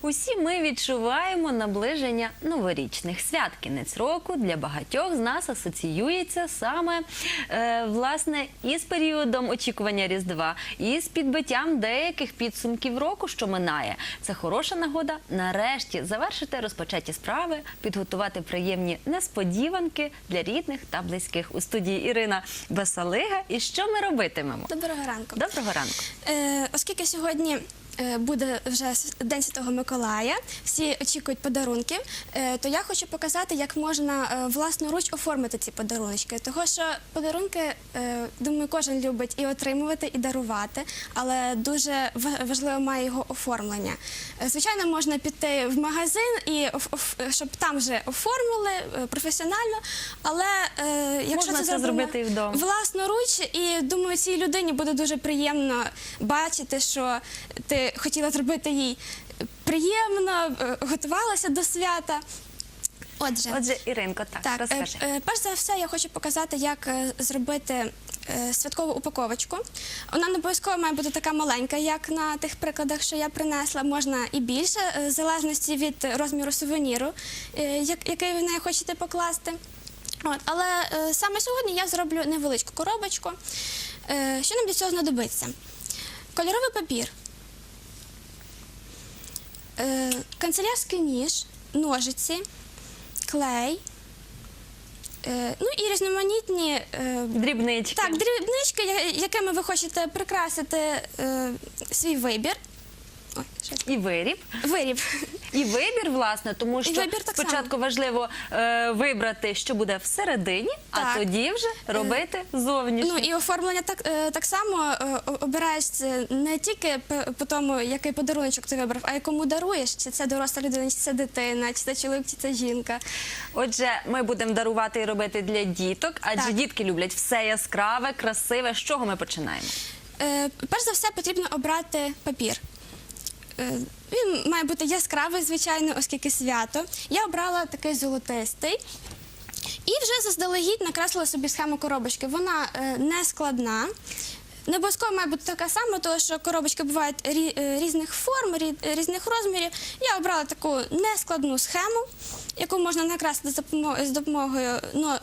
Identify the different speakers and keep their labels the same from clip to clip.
Speaker 1: Усі ми відчуваємо наближення новорічних свят. Кінець року для багатьох з нас асоціюється саме е, власне із періодом очікування Різдва, і з підбиттям деяких підсумків року, що минає. Це хороша нагода нарешті завершити розпочаті справи, підготувати приємні несподіванки для рідних та близьких. У студії Ірина Басалига. І що ми робитимемо?
Speaker 2: Доброго ранку.
Speaker 1: Доброго ранку.
Speaker 2: Е, оскільки сьогодні буде вже День Святого Миколая, всі очікують подарунків, е, то я хочу показати, як можна е, власноруч оформити ці подарунки. Того що подарунки, е, думаю, кожен любить і отримувати, і дарувати, але дуже важливо має його оформлення. Е, Звичайно, можна піти в магазин і щоб там вже оформили е, професіонально, але е, якщо
Speaker 1: Можна
Speaker 2: це
Speaker 1: це
Speaker 2: зроблено
Speaker 1: зробити і вдома.
Speaker 2: власноруч, і думаю, цій людині буде дуже приємно бачити, що ти хотіла зробити їй приємно, е, готувалася до свята. Отже,
Speaker 1: Отже, Іринко, так,
Speaker 2: так, е,
Speaker 1: розкажи.
Speaker 2: е, перш за все, я хочу показати, як е, зробити е, святкову упаковочку. Вона не обов'язково має бути така маленька, як на тих прикладах, що я принесла. Можна і більше, в залежності від розміру сувеніру, е, як- який ви в неї хочете покласти. От, але е, саме сьогодні я зроблю невеличку коробочку. Е, що нам для цього знадобиться? Кольоровий папір, е, канцелярський ніж, ножиці, клей. Е, ну і різноманітні е,
Speaker 1: Дрібнички.
Speaker 2: так, дрібнички, я- якими ви хочете прикрасити е, свій вибір. Ой, щось.
Speaker 1: І виріб.
Speaker 2: Виріб.
Speaker 1: І вибір, власне, тому що
Speaker 2: вибір так
Speaker 1: спочатку важливо е, вибрати, що буде всередині, а тоді вже робити зовнішнє.
Speaker 2: Ну і оформлення так, е, так само е, обираєш не тільки по тому, який подарунок ти вибрав, а якому даруєш, чи це доросла людина, чи це дитина, чи це чоловік, чи це жінка.
Speaker 1: Отже, ми будемо дарувати і робити для діток, адже
Speaker 2: Так.
Speaker 1: дітки люблять все яскраве, красиве. З чого ми починаємо?
Speaker 2: Е, Перш за все потрібно обрати папір. Е, Він має бути яскравий, звичайно, оскільки свято. Я обрала такий золотистий. І вже заздалегідь накреслила собі схему коробочки. Вона е, не складна. Не обов'язково має бути така сама, тому що коробочки бувають е, різних форм, різних розмірів. Я обрала таку нескладну схему, яку можна накреслити з допомогою ну,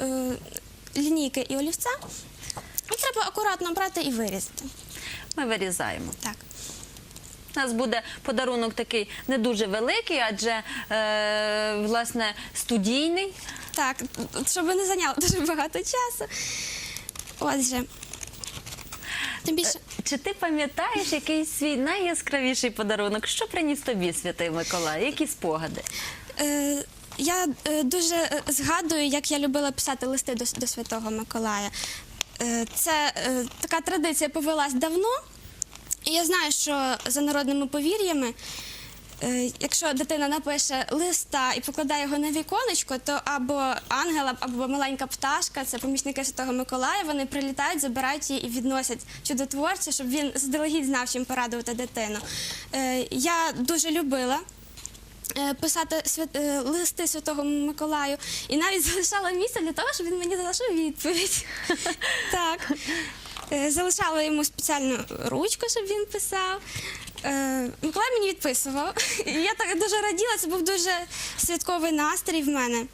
Speaker 2: лінійки і олівця. І треба акуратно брати і вирізати.
Speaker 1: Ми вирізаємо.
Speaker 2: Так.
Speaker 1: У нас буде подарунок такий не дуже великий, адже е, власне студійний.
Speaker 2: Так, щоб не зайняло дуже багато часу. Отже. Тим більше.
Speaker 1: Чи ти пам'ятаєш якийсь свій найяскравіший подарунок? Що приніс тобі святий Миколай? Які спогади?
Speaker 2: Е, я е, дуже е, згадую, як я любила писати листи до, до Святого Миколая. Е, це е, така традиція повелась давно. Я знаю, що за народними повір'ями, е, якщо дитина напише листа і покладає його на віконечко, то або ангел, або маленька пташка, це помічники Святого Миколая, вони прилітають, забирають її і відносять чудотворцю, щоб він заздалегідь знав, чим порадувати дитину. Е, я дуже любила е, писати свят- листи Святого Миколаю і навіть залишала місце для того, щоб він мені залишив відповідь. Так. Е, Залишала йому спеціальну ручку, щоб він писав. Е, Миколай мені відписував. І я так дуже раділа, це був дуже святковий настрій в мене.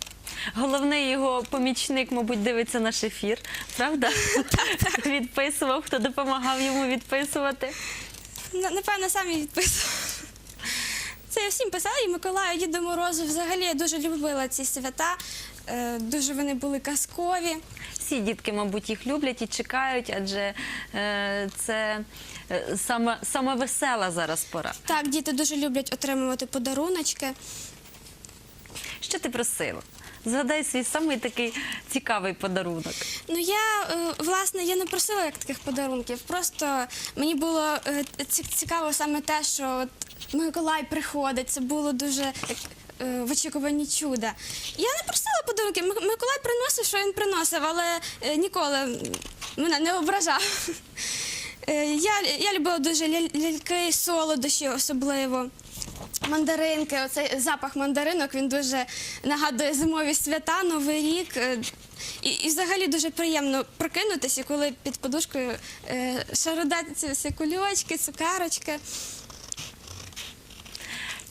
Speaker 1: Головний його помічник, мабуть, дивиться наш ефір, правда? Так, Відписував, хто допомагав йому відписувати.
Speaker 2: Напевно, сам і відписував. Це я всім писала, і Миколаю, Діду Морозу. Взагалі я дуже любила ці свята. Е, Дуже вони були казкові.
Speaker 1: Всі дітки, мабуть, їх люблять і чекають, адже е, це е, саме, саме весела зараз пора.
Speaker 2: Так, діти дуже люблять отримувати подаруночки.
Speaker 1: Що ти просила? Згадай свій самий такий цікавий подарунок.
Speaker 2: Ну я е, власне я не просила як таких подарунків. Просто мені було е, ці- цікаво саме те, що от Миколай приходить. Це було дуже як, е, в очікуванні чуда. Я не просила подарунки. Мик- Миколай приносив, що він приносив, але е, ніколи мене не ображав. Е, Я, я любила дуже ля- ляльки, солодощі особливо. Мандаринки, оцей запах мандаринок, він дуже нагадує зимові свята, Новий рік. І, і взагалі дуже приємно прокинутися, коли під подушкою е, всі кульочки, цукарочки.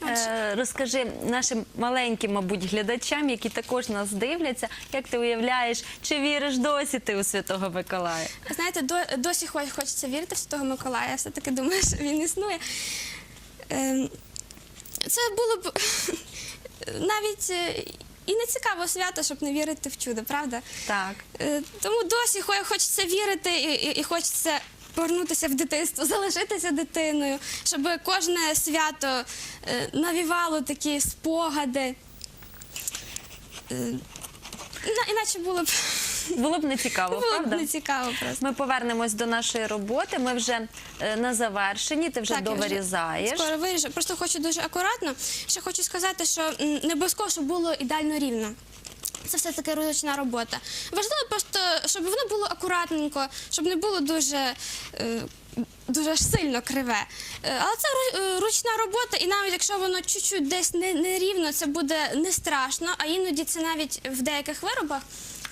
Speaker 1: Е, розкажи нашим маленьким, мабуть, глядачам, які також нас дивляться, як ти уявляєш, чи віриш досі ти у Святого Миколая?
Speaker 2: Знаєте, до, досі хоч- хочеться вірити в Святого Миколая, все-таки думаю, що він існує. Ем, Це було б навіть е, і не цікаво свято, щоб не вірити в чудо, правда?
Speaker 1: Так.
Speaker 2: Е, Тому досі хочеться вірити і, і, і хочеться повернутися в дитинство, залишитися дитиною, щоб кожне свято е, навівало такі спогади. Е, Іначе було б,
Speaker 1: Було б не цікаво,
Speaker 2: було б
Speaker 1: правда?
Speaker 2: не цікаво просто.
Speaker 1: Ми повернемось до нашої роботи. Ми вже е, на завершенні, ти вже
Speaker 2: Так, я вже
Speaker 1: довирізаєш.
Speaker 2: Скоро виріжу. Просто хочу дуже акуратно. Ще хочу сказати, що не обов'язково, щоб було ідеально рівно. Це все таки ручна робота. Важливо просто, щоб воно було акуратненько, щоб не було дуже. е, Дуже сильно криве. Е, Але це е, ручна робота, і навіть якщо воно чуть-чуть десь не, не це буде не страшно, а іноді це навіть в деяких виробах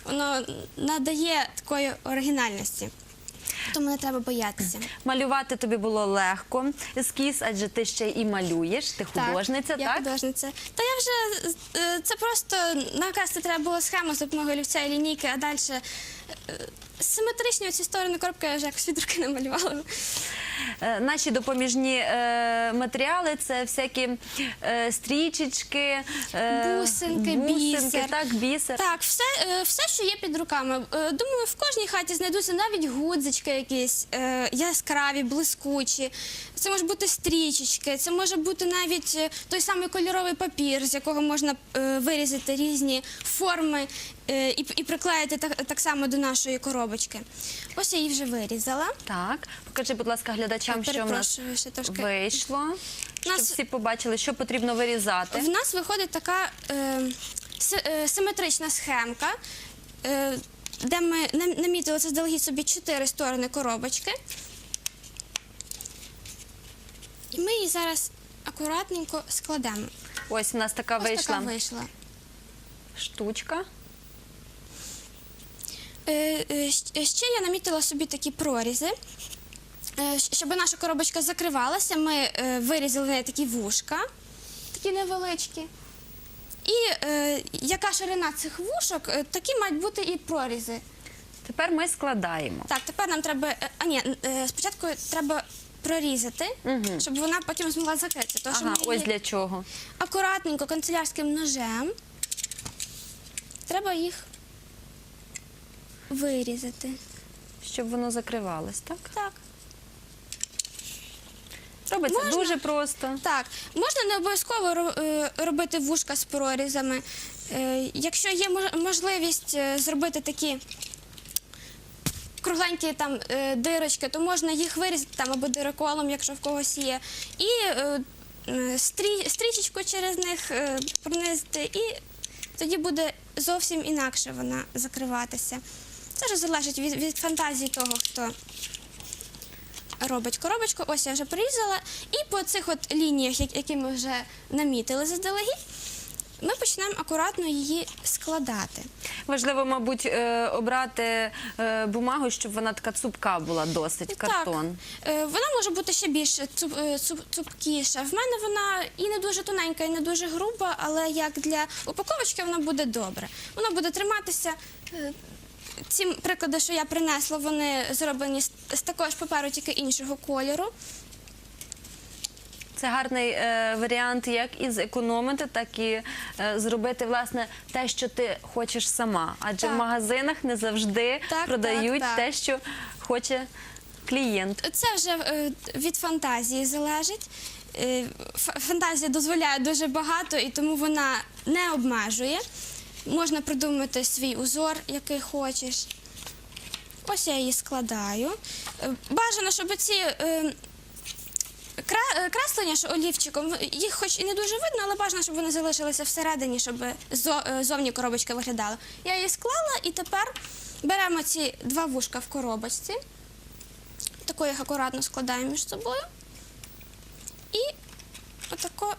Speaker 2: воно надає такої оригінальності. Тому не треба боятися.
Speaker 1: Малювати тобі було легко ескіз, адже ти ще і малюєш, ти художниця,
Speaker 2: я
Speaker 1: так?
Speaker 2: художниця. Та я вже е, це просто накласти треба було схему з допомогою олівця і лінійки, а далі симетричні оці сторони коробки я вже якось від руки намалювала.
Speaker 1: Е, Наші допоміжні е, матеріали це всякі е, стрічечки, е,
Speaker 2: Бусинки,
Speaker 1: бусинки,
Speaker 2: бісер.
Speaker 1: так, бісер.
Speaker 2: Так, все, е, все, що є під руками. Е, Думаю, в кожній хаті знайдуться навіть гудзички якісь е, яскраві, блискучі. Це може бути стрічечки, це може бути навіть е, той самий кольоровий папір, з якого можна е, вирізати різні форми е, і, і приклеїти так, так само до нашої коробочки. Ось я її вже вирізала.
Speaker 1: Так, покажи, будь ласка, глядачам, що в нас
Speaker 2: Перепрошую, ще трошки.
Speaker 1: вийшло. Щоб
Speaker 2: Нас-
Speaker 1: всі побачили, що потрібно вирізати.
Speaker 2: В нас виходить така е, си- е, симетрична схемка, е, де ми нам- намітили заздалегідь собі чотири сторони коробочки. І ми її зараз акуратненько складемо.
Speaker 1: Ось у нас така
Speaker 2: Ось
Speaker 1: вийшла
Speaker 2: така вийшла.
Speaker 1: штучка.
Speaker 2: Е, е, щ- Ще я намітила собі такі прорізи. Е, Щоб наша коробочка закривалася, ми е, вирізали в неї такі вушка, такі невеличкі. І е, яка ширина цих вушок, е, такі мають бути і прорізи.
Speaker 1: Тепер ми складаємо.
Speaker 2: Так, тепер нам треба. е, А ні, е, спочатку треба прорізати,
Speaker 1: Мгм.
Speaker 2: щоб вона потім змогла закритися. Тому що
Speaker 1: Ага,
Speaker 2: ми
Speaker 1: ось
Speaker 2: її
Speaker 1: для чого.
Speaker 2: акуратненько канцелярським ножем. Треба їх вирізати.
Speaker 1: Щоб воно закривалось, так?
Speaker 2: Так.
Speaker 1: Робиться
Speaker 2: Можна?
Speaker 1: дуже просто.
Speaker 2: Так, можна не обов'язково ро- е, робити вушка з прорізами. Е, Якщо є мож- можливість е, зробити такі кругленькі там е, дирочки, то можна їх вирізати там або дироколом, якщо в когось є. І е, е, стрі- стрічечку через них е, пронизити, і тоді буде зовсім інакше вона закриватися. Це вже залежить від, від фантазії того, хто робить коробочку. Ось я вже порізала. І по цих от лініях, які ми вже намітили заздалегідь, ми почнемо акуратно її складати.
Speaker 1: Важливо, мабуть, е, обрати е, бумагу, щоб вона така цупка була досить, картон.
Speaker 2: Так, е, вона може бути ще більш цуп, цуп, цупкіша. В мене вона і не дуже тоненька, і не дуже груба, але як для упаковочки вона буде добре. Вона буде триматися. Ці приклади, що я принесла, вони зроблені з, з такого ж паперу, тільки іншого кольору.
Speaker 1: Це гарний е, варіант, як і зекономити, так і е, зробити власне те, що ти хочеш сама. Адже
Speaker 2: Так.
Speaker 1: в магазинах не завжди
Speaker 2: Так,
Speaker 1: продають
Speaker 2: так, так.
Speaker 1: те, що хоче клієнт.
Speaker 2: Це вже е, від фантазії залежить. Е, ф- Фантазія дозволяє дуже багато, і тому вона не обмежує. Можна придумати свій узор, який хочеш. Ось я її складаю. Е, Бажано, щоб ці е, креслення що олівчиком, їх хоч і не дуже видно, але бажано, щоб вони залишилися всередині, щоб е, зовні коробочка виглядала. Я її склала і тепер беремо ці два вушка в коробочці. Тако їх акуратно складаємо між собою. І отако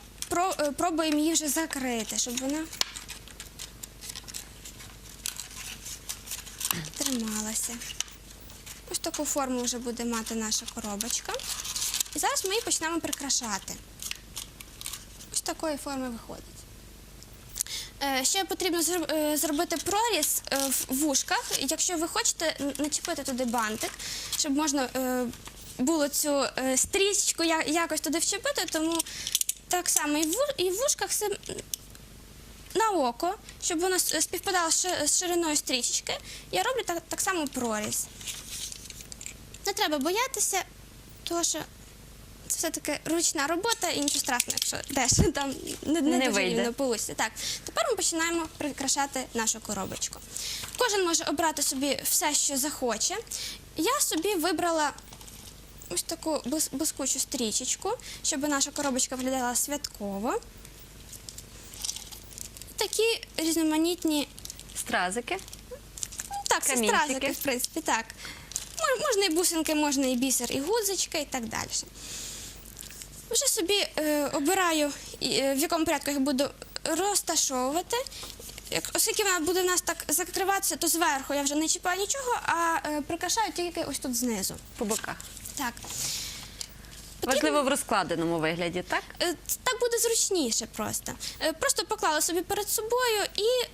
Speaker 2: е, пробуємо її вже закрити, щоб вона трималася. Ось таку форму вже буде мати наша коробочка. І зараз ми її почнемо прикрашати. Ось такої форми виходить. Е, Ще потрібно е, зробити проріз е, в вушках. Якщо ви хочете начепити туди бантик, щоб можна було цю стрічку якось туди вчепити, тому так само і в вушках все на око, щоб воно співпадало з шириною стрічечки, я роблю так, так само проріз. Не треба боятися, тому що це все-таки ручна робота і нічого страшного, якщо теж там не, не,
Speaker 1: Не
Speaker 2: дуже
Speaker 1: вийде.
Speaker 2: рівно. Так, тепер ми починаємо прикрашати нашу коробочку. Кожен може обрати собі все, що захоче. Я собі вибрала ось таку блискучу стрічечку, щоб наша коробочка виглядала святково. Такі різноманітні
Speaker 1: Стразики.
Speaker 2: Ну, Так, це
Speaker 1: Камінчики.
Speaker 2: стразики, в принципі, так. Мож- Можна і бусинки, можна і бісер, і гудзички, і так далі. Вже собі е, обираю, і, е, в якому порядку їх буду розташовувати. Як- Оскільки вона буде у нас так закриватися, то зверху я вже не чіпаю нічого, а е, прикрашаю тільки ось тут знизу.
Speaker 1: По боках.
Speaker 2: Так.
Speaker 1: Важливо в розкладеному вигляді, так?
Speaker 2: Е, зручніше просто. Е, Просто поклала собі перед собою і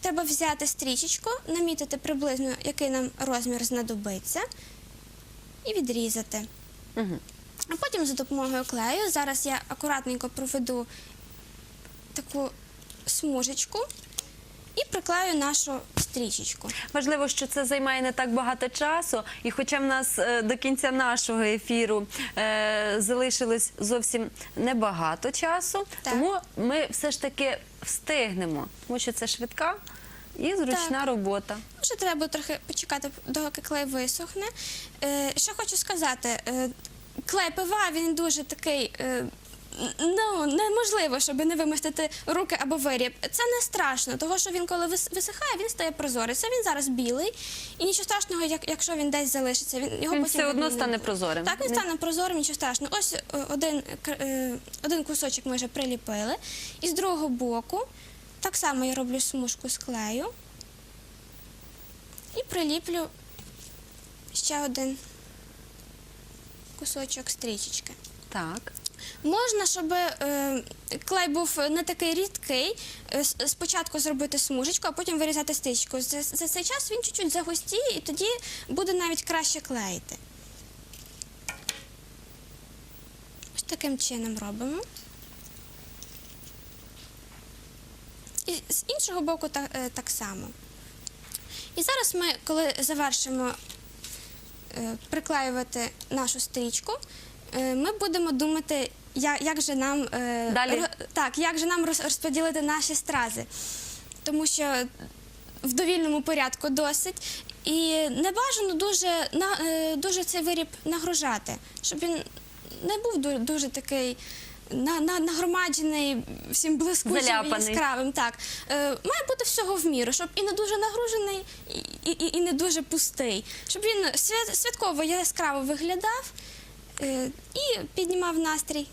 Speaker 2: треба взяти стрічечку, намітити приблизно, який нам розмір знадобиться, і відрізати.
Speaker 1: Угу.
Speaker 2: А потім за допомогою клею, зараз я акуратненько проведу таку смужечку і приклею нашу стрічечку.
Speaker 1: Важливо, що це займає не так багато часу, і хоча в нас е, до кінця нашого ефіру е, залишилось зовсім небагато часу,
Speaker 2: Так.
Speaker 1: тому ми все ж таки встигнемо, тому що це швидка і зручна
Speaker 2: Так.
Speaker 1: робота.
Speaker 2: Вже треба трохи почекати, доки клей висохне. Е, що хочу сказати, е, клей ПВА він дуже такий. Е, Ну, неможливо, щоб не вимастити руки або виріб. Це не страшно, тому що він, коли висихає, він стає прозорий. Це він зараз білий, і нічого страшного, як, якщо він десь залишиться. Він його
Speaker 1: Він
Speaker 2: потім
Speaker 1: все одно стане прозорим.
Speaker 2: Так, він
Speaker 1: Не-
Speaker 2: стане прозорим, нічого страшного. Ось е, один, е, один кусочок ми вже приліпили. І з другого боку так само я роблю смужку з клею і приліплю ще один кусочок стрічечки.
Speaker 1: Так.
Speaker 2: Можна, щоб е, клей був не такий рідкий, е, спочатку зробити смужечку, а потім вирізати стрічку. За, за цей час він чуть-чуть загустіє і тоді буде навіть краще клеїти. Ось таким чином робимо. І з іншого боку так, е, так само. І зараз ми, коли завершимо е, приклеювати нашу стрічку, ми будемо думати, як, як же нам е,
Speaker 1: Далі.
Speaker 2: ро- так, як же нам роз- розподілити наші стрази. Тому що в довільному порядку досить. І не бажано дуже, на, е, дуже цей виріб нагружати, щоб він не був ду- дуже такий на, на, нагромаджений, всім блискучим і
Speaker 1: Заляпаний.
Speaker 2: яскравим. Так. Е, має бути всього в міру, щоб і не дуже нагружений, і, і, і не дуже пустий. Щоб він свят, святково яскраво виглядав е, і піднімав настрій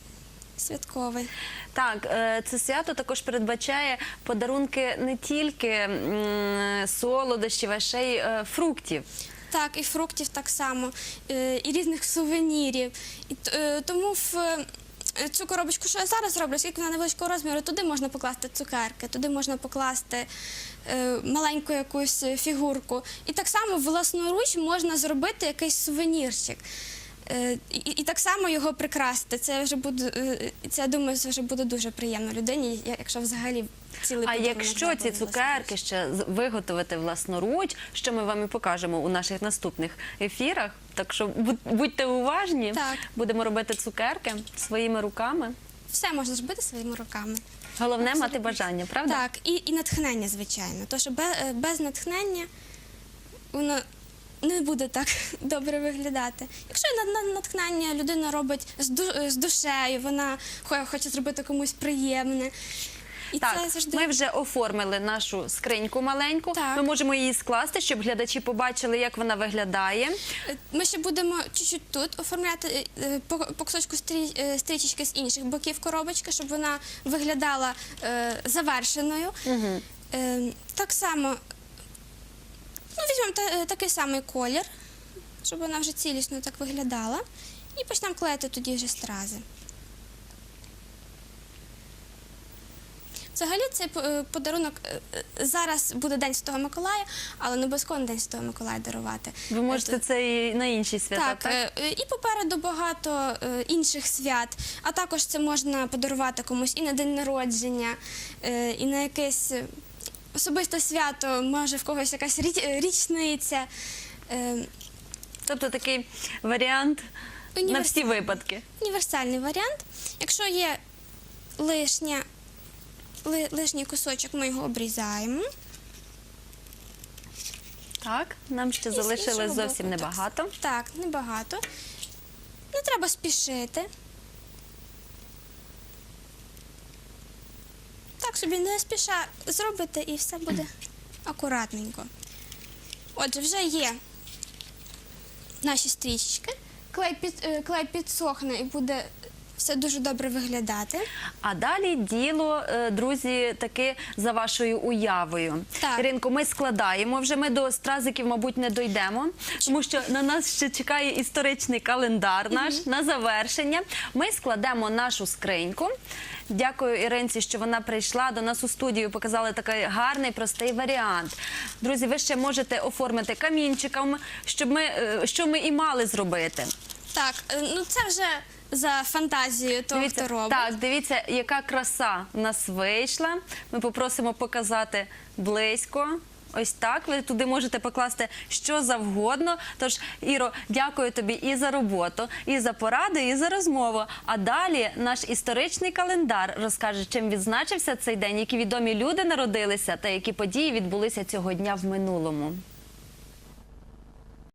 Speaker 2: святковий.
Speaker 1: Так, е, це свято також передбачає подарунки не тільки солодощів, а ще й е, фруктів.
Speaker 2: Так, і фруктів так само, е, і різних сувенірів. І, е, тому в е, цю коробочку, що я зараз роблю, оскільки вона невеличкого розміру, туди можна покласти цукерки, туди можна покласти е, маленьку якусь фігурку. І так само власноруч можна зробити якийсь сувенірчик. Е, І, і так само його прикрасити. Це вже буде, е, це я думаю, це вже буде дуже приємно людині, якщо взагалі цілий
Speaker 1: А якщо ці цукерки ще виготовити власноруч, що ми вам і покажемо у наших наступних ефірах. Так що будьте уважні,
Speaker 2: Так.
Speaker 1: будемо робити цукерки своїми руками.
Speaker 2: Все можна зробити своїми руками.
Speaker 1: Головне мати бажання, правда?
Speaker 2: Так, і, і натхнення, звичайно. Тому що без, без натхнення воно не буде так добре виглядати. Якщо на, на натхнення людина робить з, з душею, вона хоче зробити комусь приємне. І
Speaker 1: Так,
Speaker 2: це завжди
Speaker 1: ми вже оформили нашу скриньку маленьку.
Speaker 2: Так.
Speaker 1: Ми можемо її скласти, щоб глядачі побачили, як вона виглядає.
Speaker 2: Е, Ми ще будемо чуть-чуть тут оформляти е, по, по кусочку е, стрічечки з інших боків коробочки, щоб вона виглядала е, завершеною. Е, так само візьмемо е, такий самий колір, щоб вона вже цілісно так виглядала. І почнемо клеїти тоді вже стрази. Взагалі цей е, подарунок е, зараз буде День Святого Миколая, але не обов'язково на День Святого Миколая дарувати.
Speaker 1: Ви можете це і на інші свята,
Speaker 2: Так,
Speaker 1: так?
Speaker 2: і попереду багато інших свят, а також це можна подарувати комусь і на день народження, і на якесь особисте свято, може в когось якась річ- е, річниця. Е,
Speaker 1: Тобто такий варіант на всі випадки.
Speaker 2: Універсальний варіант. Якщо є лишня, ли, лишній кусочок, ми його обрізаємо.
Speaker 1: Так, нам ще
Speaker 2: І з
Speaker 1: залишилось зовсім
Speaker 2: боку так
Speaker 1: небагато.
Speaker 2: Так, небагато. Не треба спішити. Так собі не спіша зробите і все буде акуратненько. Отже, вже є наші стрічки. Клей, під, е, клей підсохне і буде все дуже добре виглядати.
Speaker 1: А далі діло, е, друзі, таки за вашою уявою.
Speaker 2: Так.
Speaker 1: Іринко, ми складаємо вже. Ми до стразиків, мабуть, не дійдемо, тому що на нас ще чекає історичний календар наш на завершення. Ми складемо нашу скриньку. Дякую Іринці, що вона прийшла до нас у студію. Показали такий гарний, простий варіант. Друзі, ви ще можете оформити камінчиком, щоб ми е, що ми і мали зробити.
Speaker 2: Так, е, ну це вже за фантазією того, хто робить.
Speaker 1: Так, дивіться, яка краса в нас вийшла. Ми попросимо показати близько. Ось так. Ви туди можете покласти що завгодно. Тож, Іро, дякую тобі і за роботу, і за поради, і за розмову. А далі наш історичний календар розкаже, чим відзначився цей день, які відомі люди народилися та які події відбулися цього дня в минулому.